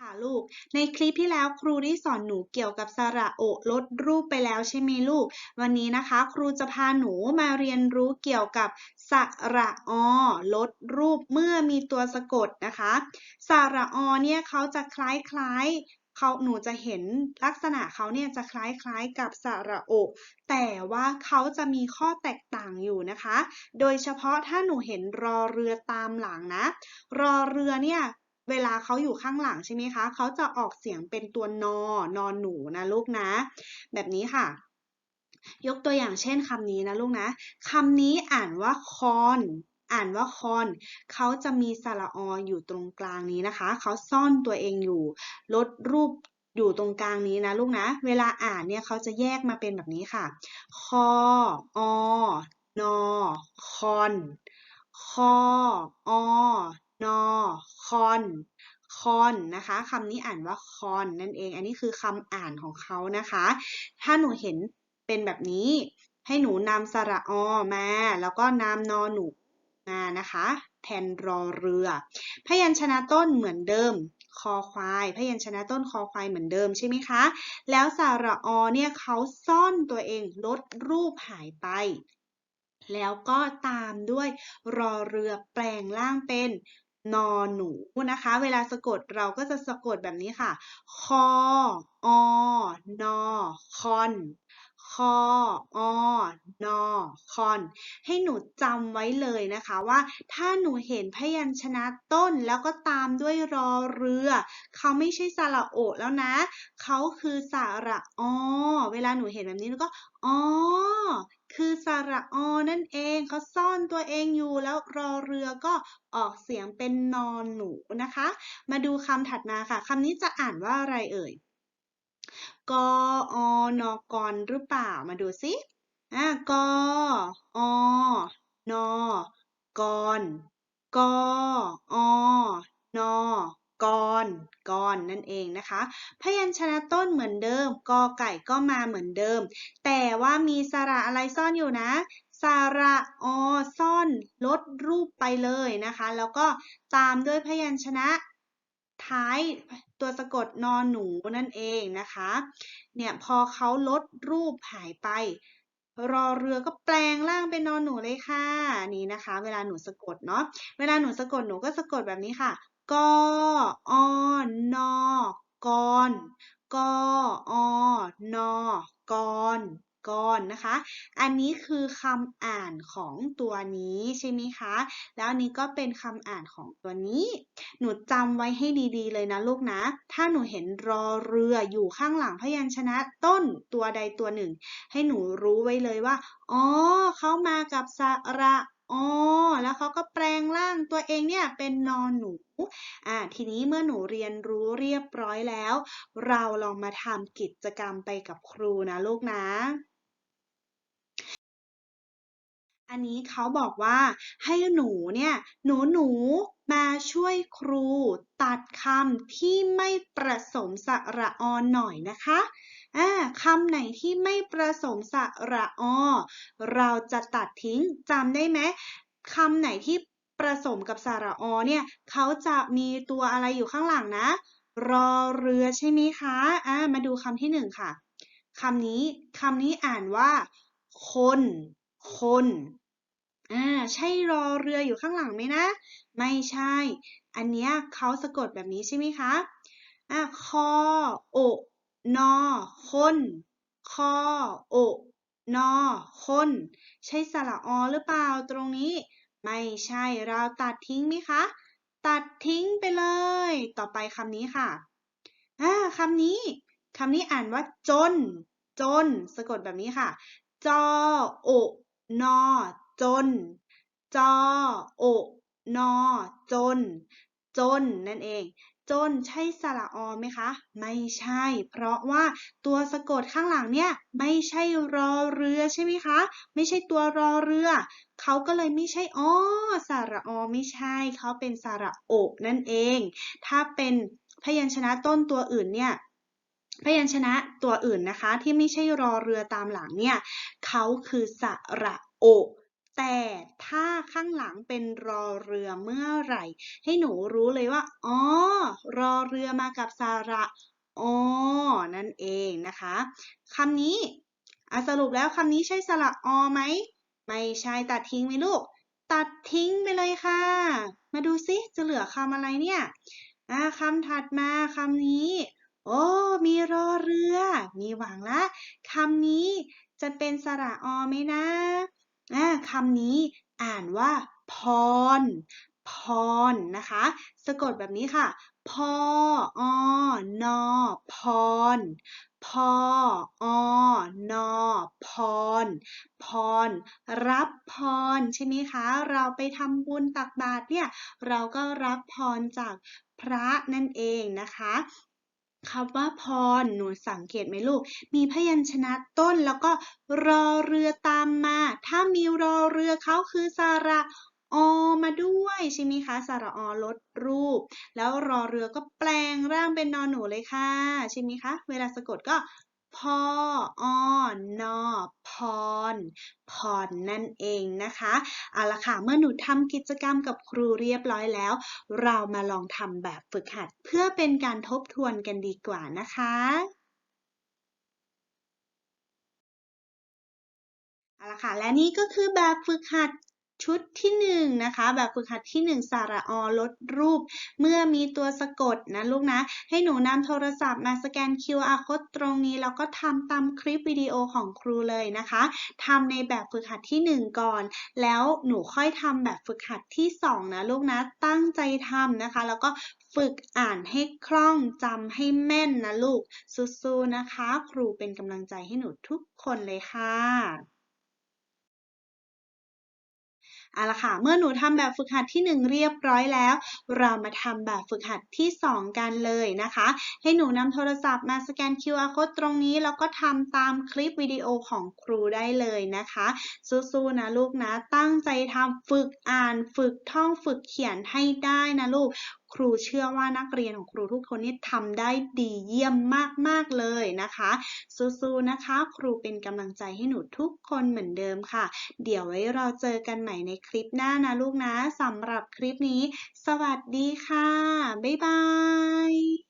ค่ะลูก ในคลิปที่แล้วครูได้สอนหนูเกี่ยวกับสระโอลดรูปไปแล้วใช่ไหมลูก วันนี้นะคะ ครูจะพาหนูมาเรียนรู้เกี่ยวกับสระอลดรูปเมื่อมีตัวสะกดนะคะ สระอเนี่ยเขาจะคล้ายๆเขาหนูจะเห็นลักษณะเขาเนี่ยจะคล้ายๆกับสระโอแต่ว่าเขาจะมีข้อแตกต่างอยู่นะคะ โดยเฉพาะถ้าหนูเห็นรอเรือตามหลังนะ รอเรือเนี่ย เวลาเขาอยู่ข้างหลังใช่ไหมคะเขาจะออกเสียงเป็นตัวนอนอนหนูนะลูกนะ แบบนี้ค่ะ ยกตัวอย่างเช่นคำนี้นะลูกนะคำนี้อ่านว่าคอนอ่านว่าคอน เขาจะมีสระออยู่ตรงกลางนี้นะคะ เขาซ่อนตัวเองอยู่ ลดรูปอยู่ตรงกลางนี้นะลูกนะ เวลาอ่านเนี่ยเขาจะแยกมาเป็นแบบนี้ค่ะ คอ อ นอคอน คอ อ นอค คอนคอนนะคะคำนี้อ่านว่าคอนนั่นเอง อันนี้คือคำอ่านของเขานะคะ ถ้าหนูเห็นเป็นแบบนี้ ให้หนูนำสระอมา แล้วก็นำนอหนูมานะคะ แทนรอเรือ พยัญชนะต้นเหมือนเดิมคอควาย พยัญชนะต้นคอควายเหมือนเดิมใช่ไหมคะ แล้วสระอเนี่ยเขาซ่อนตัวเองลดรูปหายไป แล้วก็ตามด้วยรอเรือแปลงร่างเป็น นอหนูนะคะ เวลาสะกดเราก็จะสะกดแบบนี้ค่ะ คอ อนอคอน คอ อนอ คอน ให้หนูจำไว้เลยนะคะว่า ถ้าหนูเห็นพยัญชนะต้นแล้วก็ตามด้วยรอเรือ เขาไม่ใช่สระโอะแล้วนะ เขาคือสระอเวลาหนูเห็นแบบนี้หนูก็อ๋อคือสระอนั่นเองเขาซ่อนตัวเองอยู่แล้วรอเรือก็ออกเสียงเป็นนอนหนูนะคะ มาดูคำถัดมาค่ะคำนี้จะอ่านว่าอะไรเอ่ยกออนกรหรือเปล่ามาดูสิ อ่ากออนอกรกออนอกรกรนั่นเองนะคะ พยัญชนะต้นเหมือนเดิม กอไก่ก็มาเหมือนเดิม แต่ว่ามีสระอะไรซ่อนอยู่นะสระอซ่อนลดรูปไปเลยนะคะ แล้วก็ตามด้วยพยัญชนะท้ายตัวสะกดนอนหนูนั่นเองนะคะ เนี่ยพอเขาลดรูปหายไป รอเรือก็แปลงร่างเป็นนอนหนูเลยค่ะ นี่นะคะ เวลาหนูสะกดเนาะ เวลาหนูสะกดหนูก็สะกดแบบนี้ค่ะกออนอกอนกออนอกอน กรนะคะ อันนี้คือคำอ่านของตัวนี้ใช่ไหมคะ แล้วนนี้ก็เป็นคำอ่านของตัวนี้ หนูจำไว้ให้ดีๆเลยนะลูกนะ ถ้าหนูเห็นรอเรืออยู่ข้างหลังพยัญชนะต้นตัวใดตัวหนึ่ง ให้หนูรู้ไว้เลยว่า อ๋อ เขามากับสระอ๋อ แล้วเขาก็แปลงร่างตัวเองเนี่ยเป็นนอนหนู อ่า ทีนี้เมื่อหนูเรียนรู้เรียบร้อยแล้ว เราลองมาทำกิจกรรมไปกับครูนะลูกนะ อันนี้เขาบอกว่าให้หนูเนี่ยหนูหนูมาช่วยครูตัดคำที่ไม่ประสมสระอหน่อยนะคะอ่าคำไหนที่ไม่ประสมสระอเราจะตัดทิ้งจำได้ไหมคำไหนที่ประสมกับสระอเนี่ยเขาจะมีตัวอะไรอยู่ข้างหลังนะ รอเรือใช่ไหมคะอ่ามาดูคำที่หนึ่งค่ะคำนี้คำนี้อ่านว่า คน คน อ่าใช่รอเรืออยู่ข้างหลังไหมนะ ไม่ใช่ อันเนี้ยเขาสะกดแบบนี้ใช่ไหมคะอ่าคอโอนอคนคอโอนอคนใช่สระอหรือเปล่าตรงนี้ ไม่ใช่เราตัดทิ้งไหมคะ ตัดทิ้งไปเลย ต่อไปคำนี้ค่ะอ่าคำนี้คำนี้อ่านว่าจน จน สะกดแบบนี้ค่ะ จอโอนอ จน จอโอนอจน จนนั่นเอง จนใช่สระอไหมคะ ไม่ใช่ เพราะว่าตัวสะกดข้างหลังเนี่ย ไม่ใช่รอเรือใช่ไหมคะ ไม่ใช่ตัวรอเรือเขาก็เลยไม่ใช่อ๋อสระอไม่ใช่ เขาเป็นสระโอนั่นเอง ถ้าเป็นพยัญชนะต้นตัวอื่นเนี่ยพยัญชนะตัวอื่นนะคะ ที่ไม่ใช่รอเรือตามหลังเนี่ยเขาคือสระโอ แต่ถ้าข้างหลังเป็นรอเรือเมื่อไหร่ ให้หนูรู้เลยว่า อ๋อ รอเรือมากับสระอนั่นเองนะคะคำนี้อสรุปแล้วคำนี้ใช่สระอไหม ไม่ใช่ตัดทิ้งไหมลูก ตัดทิ้งไปเลยค่ะ มาดูซิจะเหลือคำอะไรเนี่ยคำถัดมาคำนี้ โอ้ มีรอเรือ มีหวังละคำนี้จะเป็นสระอไหมนะ คำนี้อ่านว่าพร พรนะคะ สะกดแบบนี้ค่ะ พออนอพร พออนอพร พร รับพรใช่ไหมคะ เราไปทำบุญตักบาตรเนี่ย เราก็รับพรจากพระนั่นเองนะคะ คำว่าพร หนูสังเกตไหมลูก มีพยัญชนะต้นแล้วก็รอเรือตามมา ถ้ามีรอเรือเขาคือสระอมาด้วยใช่ไหมคะสระอลดรูป แล้วรอเรือก็แปลงร่างเป็นนอนหนูเลยค่ะใช่ไหมคะ เวลาสะกดก็ พ่ออนอพรพรนั่นเองนะคะ เอาละค่ะ เมื่อหนูทำกิจกรรมกับครูเรียบร้อยแล้ว เรามาลองทำแบบฝึกหัดเพื่อเป็นการทบทวนกันดีกว่านะคะเอาละค่ะ และนี่ก็คือแบบฝึกหัด ชุดที่1นนะคะ แบบฝึกหัดที่ 1 สระอลดรูป เมื่อมีตัวสะกดนะลูกนะ ให้หนูนำโทรศัพท์มาสแกน QR code ตรงนี้ แล้วก็ทำตามคลิปวิดีโอของครูเลยนะคะทำในแบบฝึกหัดที่ 1 ก่อน แล้วหนูค่อยทำแบบฝึกหัดที่ 2 นะลูกนะ ตั้งใจทำนะคะ แล้วก็ฝึกอ่านให้คล่องจำให้แม่นนะลูกสู้ๆนะคะ ครูเป็นกำลังใจให้หนูทุกคนเลยค่ะ เอาละค่ะ เมื่อหนูทำแบบฝึกหัดที่ 1 เรียบร้อยแล้ว เรามาทำแบบฝึกหัดที่ 2 กันเลยนะคะ ให้หนูนำโทรศัพท์มาสแกน QR code ตรงนี้ แล้วก็ทำตามคลิปวิดีโอของครูได้เลยนะคะ สู้ๆนะลูกนะ ตั้งใจทำฝึกอ่าน ฝึกท่อง ฝึกเขียนให้ได้นะลูก ครูเชื่อว่านักเรียนของครูทุกคนนี่ทำได้ดีเยี่ยมมากๆเลยนะคะสู้ๆนะคะ ครูเป็นกำลังใจให้หนูทุกคนเหมือนเดิมค่ะ เดี๋ยวไว้เราเจอกันใหม่ในคลิปหน้านะลูกนะสำหรับคลิปนี้ สวัสดีค่ะ บ๊ายบาย